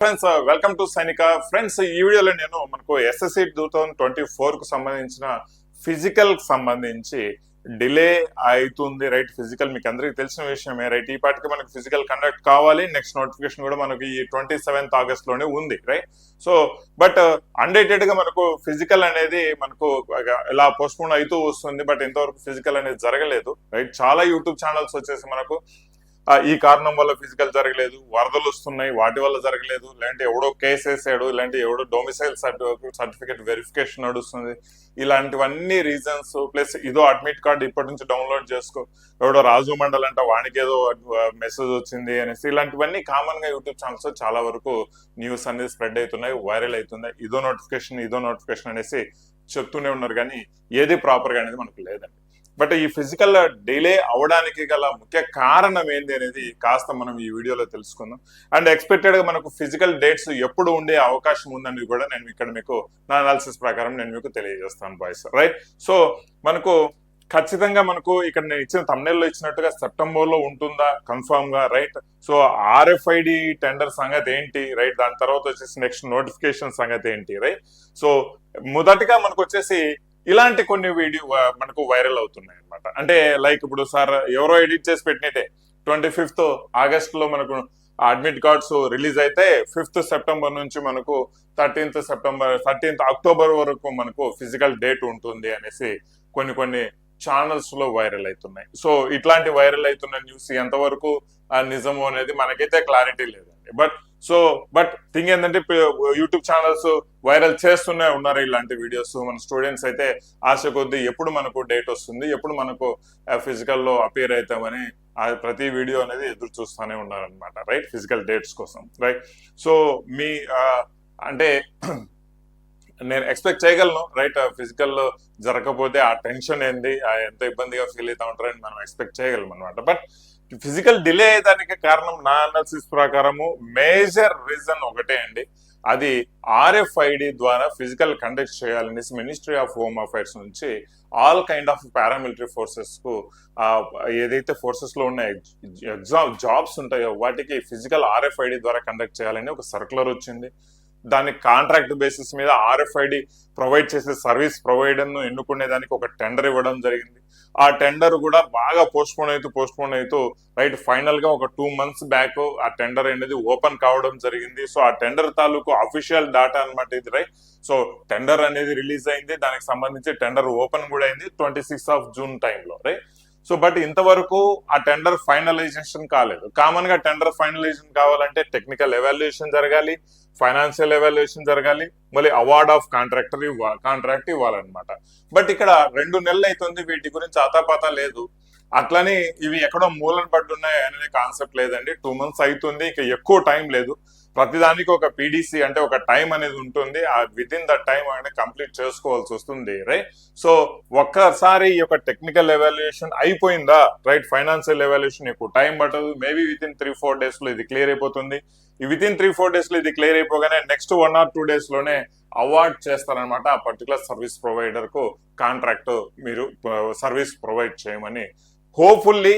Friends welcome to Sainika friends ఈ వీడియోలో నేను మనకు ఎస్ఎస్సి టూ థౌజండ్ ట్వంటీ ఫోర్కు సంబంధించిన ఫిజికల్ సంబంధించి డిలే అవుతుంది రైట్ ఫిజికల్ మీకు అందరికీ తెలిసిన విషయమే రైట్ ఈ పాటికి మనకు ఫిజికల్ కండక్ట్ కావాలి. నెక్స్ట్ నోటిఫికేషన్ కూడా మనకి ఈ ట్వంటీ సెవెంత్ ఆగస్ట్లోనే ఉంది రైట్ సో బట్ అన్డేటెడ్గా మనకు ఫిజికల్ అనేది మనకు ఇలా పోస్ట్పోన్ అవుతూ వస్తుంది బట్ ఇంతవరకు ఫిజికల్ అనేది జరగలేదు రైట్ చాలా యూట్యూబ్ ఛానల్స్ వచ్చేసి మనకు ఈ కారణం వల్ల ఫిజికల్ జరగలేదు వరదలు వస్తున్నాయి వాటి వల్ల జరగలేదు లేదంటే ఎవడో కేసు వేసాడు లేదంటే ఎవడో డొమిసైల్ సర్టిఫికేట్ వెరిఫికేషన్ నడుస్తుంది. ఇలాంటివన్నీ రీజన్స్ ప్లస్ ఇదో అడ్మిట్ కార్డు ఇప్పటి నుంచి డౌన్లోడ్ చేసుకో. ఎవడో రాజు మండల్ అంటే వానికి ఏదో మెసేజ్ వచ్చింది అనేసి ఇలాంటివన్నీ కామన్గా యూట్యూబ్ ఛానల్స్ చాలా వరకు న్యూస్ అనేది స్ప్రెడ్ అవుతున్నాయి వైరల్ అవుతున్నాయి. ఇదో నోటిఫికేషన్ ఇదో నోటిఫికేషన్ అనేసి చెప్తూనే ఉన్నారు కానీ ఏది ప్రాపర్గా అనేది మనకు లేదండి. బట్ ఈ ఫిజికల్ డిలే అవడానికి గల ముఖ్య కారణం ఏంది అనేది కాస్త మనం ఈ వీడియోలో తెలుసుకుందాం. అండ్ ఎక్స్పెక్టెడ్గా మనకు ఫిజికల్ డేట్స్ ఎప్పుడు ఉండే అవకాశం ఉందని కూడా నేను ఇక్కడ మీకు నా అనాలిసిస్ ప్రకారం నేను మీకు తెలియజేస్తాను బాయ్స్ రైట్ సో మనకు ఖచ్చితంగా మనకు ఇక్కడ నేను ఇచ్చిన తమిళలో ఇచ్చినట్టుగా సెప్టెంబర్లో ఉంటుందా? కన్ఫామ్గా రైట్ సో ఆర్ఎఫ్ఐడి టెండర్ సంగతి ఏంటి? రైట్ దాని తర్వాత వచ్చేసి నెక్స్ట్ నోటిఫికేషన్ సంగతి ఏంటి? రైట్ సో మొదటిగా మనకు వచ్చేసి ఇలాంటి కొన్ని వీడియో మనకు వైరల్ అవుతున్నాయి అనమాట అంటే లైక్ ఇప్పుడు సార్ ఎవరో ఎడిట్ చేసి పెట్టినట్టే ట్వంటీ ఫిఫ్త్ ఆగస్ట్లో మనకు అడ్మిట్ కార్డ్స్ రిలీజ్ అయితే ఫిఫ్త్ సెప్టెంబర్ నుంచి మనకు థర్టీన్త్ సెప్టెంబర్ థర్టీన్త్ అక్టోబర్ వరకు మనకు ఫిజికల్ డేట్ ఉంటుంది అనేసి కొన్ని కొన్ని ఛానల్స్లో వైరల్ అవుతున్నాయి. సో ఇట్లాంటి వైరల్ అవుతున్న న్యూస్ ఎంతవరకు నిజము అనేది మనకైతే క్లారిటీ లేదు. బట్ సో బట్ థింగ్ ఏంటంటే యూట్యూబ్ ఛానల్స్ వైరల్ చేస్తూనే ఉన్నారు ఇలాంటి వీడియోస్ మన స్టూడెంట్స్ అయితే ఆశ కొద్దీ ఎప్పుడు మనకు డేట్ వస్తుంది ఎప్పుడు మనకు ఫిజికల్లో అపియర్ అవుతామని ప్రతి వీడియో అనేది ఎదురు చూస్తూనే ఉన్నారనమాట రైట్ ఫిజికల్ డేట్స్ కోసం రైట్ సో మీ అంటే నేను ఎక్స్పెక్ట్ చేయగలను రైట్ ఫిజికల్ జరగకపోతే ఆ టెన్షన్ ఏంది ఆ ఎంత ఇబ్బందిగా ఫీల్ అవుతా ఉంటారని మనం ఎక్స్పెక్ట్ చేయగలం అనమాట బట్ ఫిజికల్ డిలే అయ్యేదానికి కారణం నా అనాలిసిస్ ప్రకారము మేజర్ రీజన్ ఒకటే అండి. అది ఆర్ఎఫ్ఐడి ద్వారా ఫిజికల్ కండక్ట్ చేయాలనేసి మినిస్ట్రీ ఆఫ్ హోమ్ అఫైర్స్ నుంచి ఆల్ కైండ్ ఆఫ్ పారామిలిటరీ ఫోర్సెస్కు ఏదైతే ఫోర్సెస్లో ఉన్న ఎగ్జామ్ జాబ్స్ ఉంటాయో వాటికి ఫిజికల్ ఆర్ఎఫ్ఐడి ద్వారా కండక్ట్ చేయాలని ఒక సర్కులర్ వచ్చింది. దాని కాంట్రాక్ట్ బేసిస్ మీద ఆర్ఎఫ్ఐడి ప్రొవైడ్ చేసే సర్వీస్ ప్రొవైడర్ను ఎన్నుకునే దానికి ఒక టెండర్ ఇవ్వడం జరిగింది. ఆ టెండర్ కూడా బాగా పోస్ట్పోన్ అవుతూ పోస్ట్పోన్ అవుతూ రైట్ ఫైనల్గా ఒక టూ మంత్స్ బ్యాక్ ఆ టెండర్ అనేది ఓపెన్ కావడం జరిగింది. సో ఆ టెండర్ తాలూకు అఫీషియల్ డాటా అన్నమాట ఇది రైట్? సో టెండర్ అనేది రిలీజ్ అయింది. దానికి సంబంధించి టెండర్ ఓపెన్ కూడా అయింది ట్వంటీ సిక్స్ ఆఫ్ జూన్ టైంలో రైట్? సో బట్ ఇంతవరకు ఆ టెండర్ ఫైనలైజేషన్ కాలేదు. కామన్గా టెండర్ ఫైనలైజేషన్ కావాలంటే టెక్నికల్ ఎవాల్యుయేషన్ జరగాలి ఫైనాన్షియల్ ఎవాల్యుయేషన్ జరగాలి మళ్ళీ అవార్డ్ ఆఫ్ కాంట్రాక్టర్ ఇవ్వ కాంట్రాక్ట్ ఇవ్వాలన్నమాట. బట్ ఇక్కడ రెండు నెలలు అవుతుంది వీటి గురించి ఆతాపాత లేదు. అట్లనే ఇవి ఎక్కడో మూలన పడ్డున్నాయి అనే కాన్సెప్ట్ లేదండి. టూ మంత్స్ అవుతుంది ఇక ఎక్కువ టైం లేదు. ప్రతిదానికి ఒక పీడీసీ అంటే ఒక టైం అనేది ఉంటుంది. ఆ విత్ ఇన్ ద టైం అనేది కంప్లీట్ చేసుకోవాల్సి వస్తుంది రైట్ సో ఒక్కసారి ఈ యొక్క టెక్నికల్ ఎవాల్యుయేషన్ అయిపోయిందా? రైట్ ఫైనాన్షియల్ ఎవాల్యుయేషన్ ఎక్కువ టైం పట్టదు. Maybe within three four డేస్లో ఇది క్లియర్ అయిపోతుంది. విత్ ఇన్ త్రీ ఫోర్ డేస్లో ఇది క్లియర్ అయిపోగానే నెక్స్ట్ వన్ ఆర్ టూ డేస్లోనే అవార్డ్ చేస్తారనమాట ఆ పర్టికులర్ సర్వీస్ ప్రొవైడర్కు కాంట్రాక్ట్ మీరు uh, సర్వీస్ ప్రొవైడ్ చేయమని. హోప్ఫుల్లీ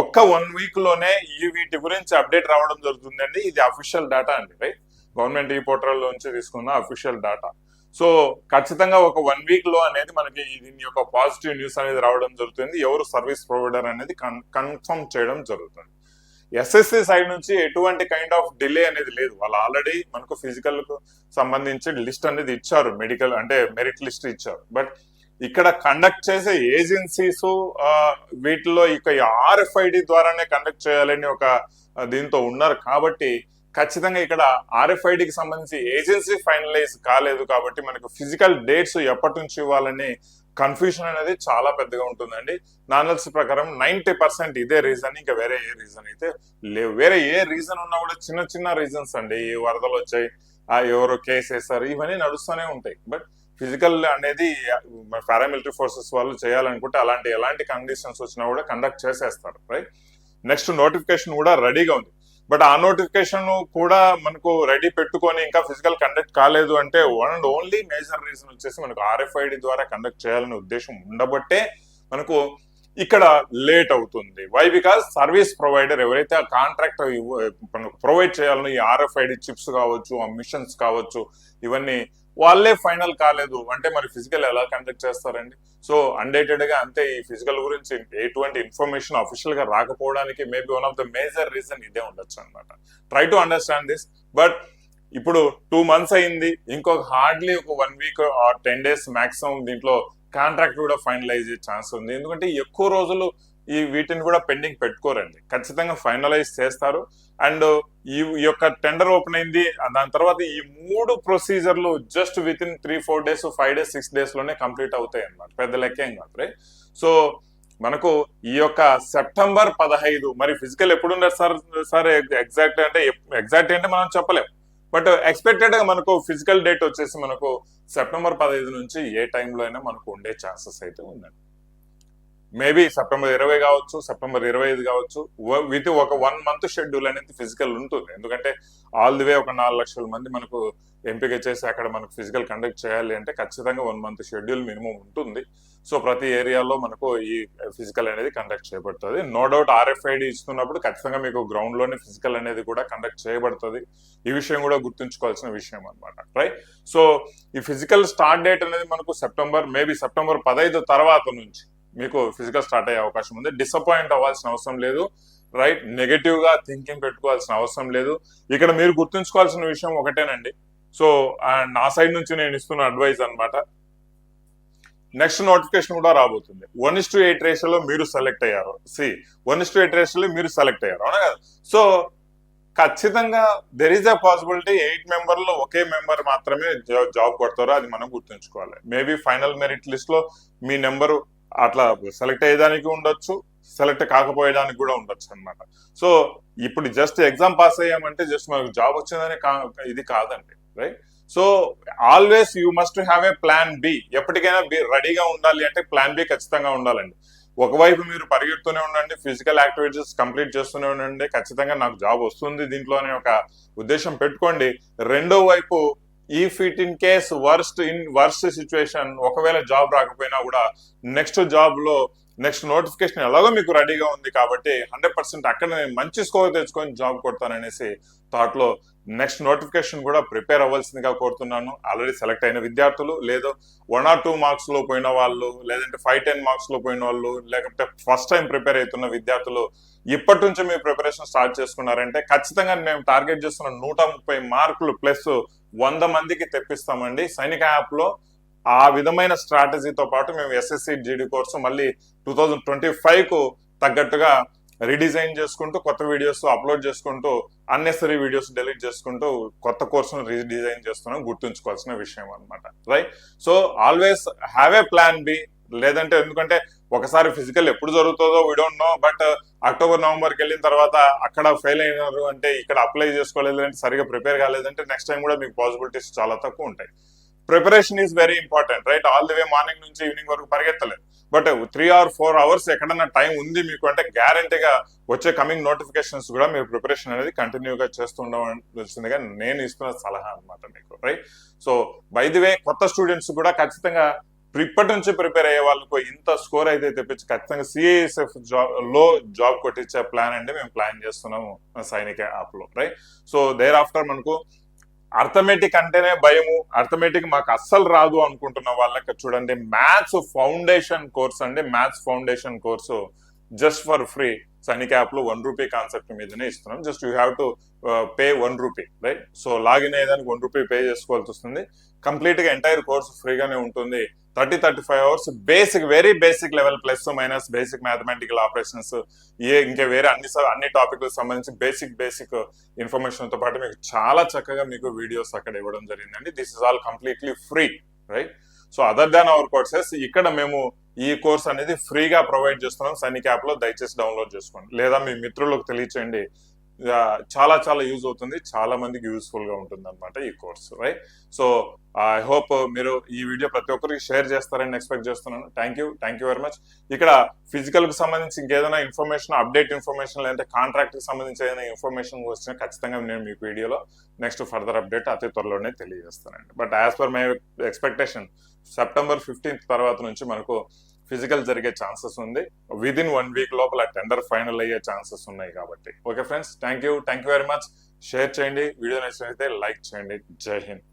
ఒక్క వన్ వీక్లోనే ఈ వీటి గురించి అప్డేట్ రావడం జరుగుతుందండి. ఇది అఫీషియల్ డేటా అండి రైట్ గవర్నమెంట్ ఈ పోర్టల్ నుంచి తీసుకున్న అఫీషియల్ డేటా సో ఖచ్చితంగా ఒక వన్ వీక్లో అనేది మనకి దీని యొక్క పాజిటివ్ న్యూస్ అనేది రావడం జరుగుతుంది. ఎవరు సర్వీస్ ప్రొవైడర్ అనేది కన్ఫర్మ్ చేయడం జరుగుతుంది. ఎస్ఎస్సి సైడ్ నుంచి ఎటువంటి కైండ్ ఆఫ్ డిలే అనేది లేదు. వాళ్ళు ఆల్రెడీ మనకు ఫిజికల్కు సంబంధించి లిస్ట్ అనేది ఇచ్చారు. మెడికల్ అంటే మెరిట్ లిస్ట్ ఇచ్చారు. బట్ ఇక్కడ కండక్ట్ చేసే ఏజెన్సీస్ వీటిలో ఇక ఆర్ఎఫ్ఐడి ద్వారానే కండక్ట్ చేయాలని ఒక దీంతో ఉన్నారు. కాబట్టి ఖచ్చితంగా ఇక్కడ ఆర్ఎఫ్ఐడికి సంబంధించి ఏజెన్సీ ఫైనలైజ్ కాలేదు కాబట్టి మనకు ఫిజికల్ డేట్స్ ఎప్పటి నుంచి ఇవ్వాలని కన్ఫ్యూషన్ అనేది చాలా పెద్దగా ఉంటుందండి. నానల్స్ ప్రకారం నైంటీ పర్సెంట్ ఇదే రీజన్ ఇంకా వేరే ఏ రీజన్ అయితే లేవు. వేరే ఏ రీజన్ ఉన్నా కూడా చిన్న చిన్న రీజన్స్ అండి. ఈ వరదలు వచ్చాయి ఆ ఎవరో కేసు వేస్తారు ఇవన్నీ నడుస్తూనే ఉంటాయి. బట్ ఫిజికల్ అనేది పారామిలిటరీ ఫోర్సెస్ వాళ్ళు చేయాలనుకుంటే అలాంటి ఎలాంటి కండిషన్స్ వచ్చినా కూడా కండక్ట్ చేసేస్తారు రైట్ నెక్స్ట్ నోటిఫికేషన్ కూడా రెడీగా ఉంది. బట్ ఆ నోటిఫికేషన్ కూడా మనకు రెడీ పెట్టుకొని ఇంకా ఫిజికల్ కండక్ట్ కాలేదు అంటే one and only major reason వచ్చేసి మనకు ఆర్ఎఫ్ఐడి ద్వారా కండక్ట్ చేయాలనే ఉద్దేశం ఉండబట్టే మనకు ఇక్కడ లేట్ అవుతుంది. వై బికాస్ సర్వీస్ ప్రొవైడర్ ఎవరైతే ఆ కాంట్రాక్ట్ ప్రొవైడ్ చేయాలని ఈ ఆర్ఎఫ్ఐడి చిప్స్ కావచ్చు ఆ మిషన్స్ కావచ్చు ఇవన్నీ వాళ్ళే ఫైనల్ కాలేదు. అంటే మరి ఫిజికల్ ఎలా కండక్ట్ చేస్తారండి? సో అన్డేటెడ్గా అంతే ఈ ఫిజికల్ గురించి ఎటువంటి ఇన్ఫర్మేషన్ అఫీషియల్గా రాకపోవడానికి maybe one of the major reason ఇదే ఉండొచ్చు అనమాట try to understand this but ఇప్పుడు టూ మంత్స్ అయింది. ఇంకొక హార్డ్లీ ఒక one week or ten days maximum దీంట్లో కాంట్రాక్ట్ కూడా ఫైనలైజ్ ఛాన్స్ ఉంది. ఎందుకంటే ఎక్కువ రోజులు ఈ వీటిని కూడా పెండింగ్ పెట్టుకోరండి. ఖచ్చితంగా ఫైనలైజ్ చేస్తారు. అండ్ ఈ ఈ యొక్క టెండర్ ఓపెన్ అయింది. దాని తర్వాత ఈ మూడు ప్రొసీజర్లు just within three four days five days six డేస్లోనే కంప్లీట్ అవుతాయి అన్నమాట పెద్ద లెక్కేం కాదు రైట్ సో మనకు ఈ యొక్క సెప్టెంబర్ పదహైదు మరి ఫిజికల్ ఎప్పుడు ఉండదు సార్ సార్ ఎగ్జాక్ట్ అంటే ఎగ్జాక్ట్ అంటే మనం చెప్పలేం. బట్ ఎక్స్పెక్టెడ్గా మనకు ఫిజికల్ డేట్ వచ్చేసి మనకు సెప్టెంబర్ పదహైదు నుంచి ఏ టైంలో అయినా మనకు ఉండే ఛాన్సెస్ అయితే ఉందండి మేబీ సెప్టెంబర్ ఇరవై కావచ్చు సెప్టెంబర్ ఇరవై ఐదు కావచ్చు. విత్ ఒక వన్ మంత్ షెడ్యూల్ అనేది ఫిజికల్ ఉంటుంది. ఎందుకంటే ఆల్ ది వే ఒక నాలుగు లక్షల మంది మనకు ఎంపిక చేసి అక్కడ మనకు ఫిజికల్ కండక్ట్ చేయాలి అంటే ఖచ్చితంగా వన్ మంత్ షెడ్యూల్ మినిమం ఉంటుంది. సో ప్రతి ఏరియాలో మనకు ఈ ఫిజికల్ అనేది కండక్ట్ చేయబడుతుంది. నో డౌట్ ఆర్ఎఫ్ఐడి ఇస్తున్నప్పుడు ఖచ్చితంగా మీకు గ్రౌండ్లోనే ఫిజికల్ అనేది కూడా కండక్ట్ చేయబడుతుంది. ఈ విషయం కూడా గుర్తుంచుకోవాల్సిన విషయం అనమాట రైట్? సో ఈ ఫిజికల్ స్టార్ట్ డేట్ అనేది మనకు సెప్టెంబర్ మేబీ సెప్టెంబర్ పదహైదు తర్వాత నుంచి మీకు ఫిజికల్ స్టార్ట్ అయ్యే అవకాశం ఉంది. డిసప్పాయింట్ అవ్వాల్సిన అవసరం లేదు. రైట్ నెగటివ్గా థింకింగ్ పెట్టుకోవాల్సిన అవసరం లేదు. ఇక్కడ మీరు గుర్తుంచుకోవాల్సిన విషయం ఒకటేనండి. సో నా సైడ్ నుంచి నేను ఇస్తున్న అడ్వైస్ అన్నమాట. నెక్స్ట్ నోటిఫికేషన్ కూడా రాబోతుంది. వన్ ఇస్ టు ఎయిట్ రేషియోలో మీరు సెలెక్ట్ అయ్యారు. See one is to eight రేషియోలో మీరు సెలెక్ట్ అయ్యారు. అవునా కదా? సో ఖచ్చితంగా there is a possibility eight మెంబర్లో ఒకే మెంబర్ మాత్రమే జాబ్ కొడతారో అది మనం గుర్తుంచుకోవాలి. మేబీ ఫైనల్ మెరిట్ లిస్ట్లో మీ నెంబరు అట్లా సెలెక్ట్ అయ్యేదానికి ఉండొచ్చు సెలెక్ట్ కాకపోయేదానికి కూడా ఉండొచ్చు అన్నమాట. సో ఇప్పుడు జస్ట్ ఎగ్జామ్ పాస్ అయ్యామంటే జస్ట్ మనకు జాబ్ వచ్చిందని కా- ఇది కాదండి right? So always you must have a plan B. ఎప్పటికైనా రెడీగా ఉండాలి అంటే ప్లాన్ బి ఖచ్చితంగా ఉండాలండి. ఒకవైపు మీరు పరిగెడుతూనే ఉండండి ఫిజికల్ యాక్టివిటీస్ కంప్లీట్ చేస్తూనే ఉండండి ఖచ్చితంగా నాకు జాబ్ వస్తుంది దీంట్లో అనే ఒక ఉద్దేశం పెట్టుకోండి. రెండో వైపు ఈ fit in case worst in worst situation ఒకవేళ జాబ్ రాకపోయినా కూడా నెక్స్ట్ జాబ్లో నెక్స్ట్ నోటిఫికేషన్ ఎలాగో మీకు రెడీగా ఉంది కాబట్టి హండ్రెడ్ పర్సెంట్ అక్కడ నేను మంచి స్కోర్ తెచ్చుకొని జాబ్ కొడతాననేసి థాట్లో నెక్స్ట్ నోటిఫికేషన్ కూడా ప్రిపేర్ అవ్వాల్సిందిగా కోరుతున్నాను. ఆల్రెడీ సెలెక్ట్ అయిన విద్యార్థులు లేదా వన్ ఆర్ టూ మార్క్స్లో పోయిన వాళ్ళు లేదంటే ఫైవ్ టెన్ మార్క్స్లో పోయిన వాళ్ళు లేకపోతే ఫస్ట్ టైం ప్రిపేర్ అవుతున్న విద్యార్థులు ఇప్పటి నుంచి మీ ప్రిపరేషన్ స్టార్ట్ చేసుకున్నారంటే ఖచ్చితంగా మేము టార్గెట్ చేస్తున్న నూట ముప్పై మార్కులు ప్లస్ వంద మందికి తెప్పిస్తామండి. సైనిక యాప్లో ఆ విధమైన స్ట్రాటజీతో పాటు మేము ఎస్ఎస్సి జీడీ కోర్సు మళ్ళీ టూ థౌజండ్ ట్వంటీ ఫైవ్కు తగ్గట్టుగా రీడిజైన్ చేసుకుంటూ కొత్త వీడియోస్ అప్లోడ్ చేసుకుంటూ అన్నెసరీ వీడియోస్ డెలీట్ చేసుకుంటూ కొత్త కోర్సును రీడిజైన్ చేస్తున్నాం గుర్తుంచుకోవాల్సిన విషయం అన్నమాట. Right? So always have a plan B. లేదంటే ఎందుకంటే ఒకసారి ఫిజికల్ ఎప్పుడు జరుగుతుందో we don't know but October నవంబర్కి వెళ్ళిన తర్వాత అక్కడ ఫెయిల్ అయినారు అంటే ఇక్కడ అప్లై చేసుకోలేదు అంటే సరిగా ప్రిపేర్ కాలేదంటే నెక్స్ట్ టైం కూడా మీకు పాసిబిలిటీస్ చాలా తక్కువ ఉంటాయి. Preparation is very important right all the way morning నుంచి ఈవినింగ్ వరకు పరిగెత్తలేదు. But three or four hours ఎక్కడన్నా టైం ఉంది మీకు అంటే గ్యారంటీగా వచ్చే కమింగ్ నోటిఫికేషన్స్ కూడా మీరు ప్రిపరేషన్ అనేది కంటిన్యూగా చేస్తూ ఉండవలసిందిగా నేను ఇస్తున్న సలహా అన్నమాట మీకు right so by the way కొత్త స్టూడెంట్స్ కూడా ఖచ్చితంగా ఇప్పటి నుంచి ప్రిపేర్ అయ్యే వాళ్ళకు ఇంత స్కోర్ అయితే తెప్పించి ఖచ్చితంగా సిఐఎస్ఎఫ్ జాబ్లో జాబ్ కొట్టించే ప్లాన్ అండి మేము ప్లాన్ చేస్తున్నాము సైనిక యాప్లో రైట్ సో దేర్ ఆఫ్టర్ మనకు అర్థమెటిక్ అంటేనే భయము అర్థమెటిక్ మాకు అస్సలు రాదు అనుకుంటున్న వాళ్ళకి చూడండి మ్యాథ్స్ ఫౌండేషన్ కోర్స్ అండి maths foundation course just for free Sainik యాప్లో వన్ రూపీ కాన్సెప్ట్ మీదనే ఇస్తున్నాం. Just you have to pay one rupee right so login అయ్యేదానికి వన్ రూపీ పే చేసుకోవాల్సి వస్తుంది. కంప్లీట్గా ఎంటైర్ కోర్స్ ఫ్రీగానే ఉంటుంది. Thirty thirty five hours basic very basic level plus minus basic mathematical operations ఏ ఇంకా వేరే అన్ని అన్ని టాపిక్లకు సంబంధించి బేసిక్ బేసిక్ ఇన్ఫర్మేషన్తో పాటు మీకు చాలా చక్కగా మీకు వీడియోస్ అక్కడ ఇవ్వడం జరిగిందండి. This is all completely free right so other than our courses ఇక్కడ మేము ఈ కోర్స్ అనేది ఫ్రీగా ప్రొవైడ్ చేస్తున్నాం. సైనిక్ యాప్ దయచేసి డౌన్లోడ్ చేసుకోండి. లేదా మీ మిత్రులకు తెలియచేయండి. చాలా చాలా యూజ్ అవుతుంది. చాలా మందికి యూస్ఫుల్గా ఉంటుంది అనమాట ఈ course right so I hope మీరు ఈ వీడియో ప్రతి ఒక్కరికి షేర్ చేస్తారని ఎక్స్పెక్ట్ చేస్తున్నాను. Thank you thank you very much ఇక్కడ ఫిజికల్కి సంబంధించి ఇంకేదైనా ఇన్ఫర్మేషన్ అప్డేట్ ఇన్ఫర్మేషన్ లేదంటే కాంట్రాక్ట్కి సంబంధించి ఏదైనా ఇన్ఫర్మేషన్ వచ్చినా ఖచ్చితంగా నేను మీకు వీడియోలో నెక్స్ట్ ఫర్దర్ అప్డేట్ అతి త్వరలోనే తెలియజేస్తానండి. But as per my expectation September fifteenth తర్వాత నుంచి మనకు ఫిజికల్ జరిగే ఛాన్సెస్ ఉంది. విద్ ఇన్ వన్ వీక్ లోపల టెండర్ ఫైనల్ అయ్యే ఛాన్సెస్ ఉన్నాయి కాబట్టి. Okay friends thank you thank you very much share చేయండి. వీడియో నచ్చినట్లయితే లైక్ చేయండి. జై హింద్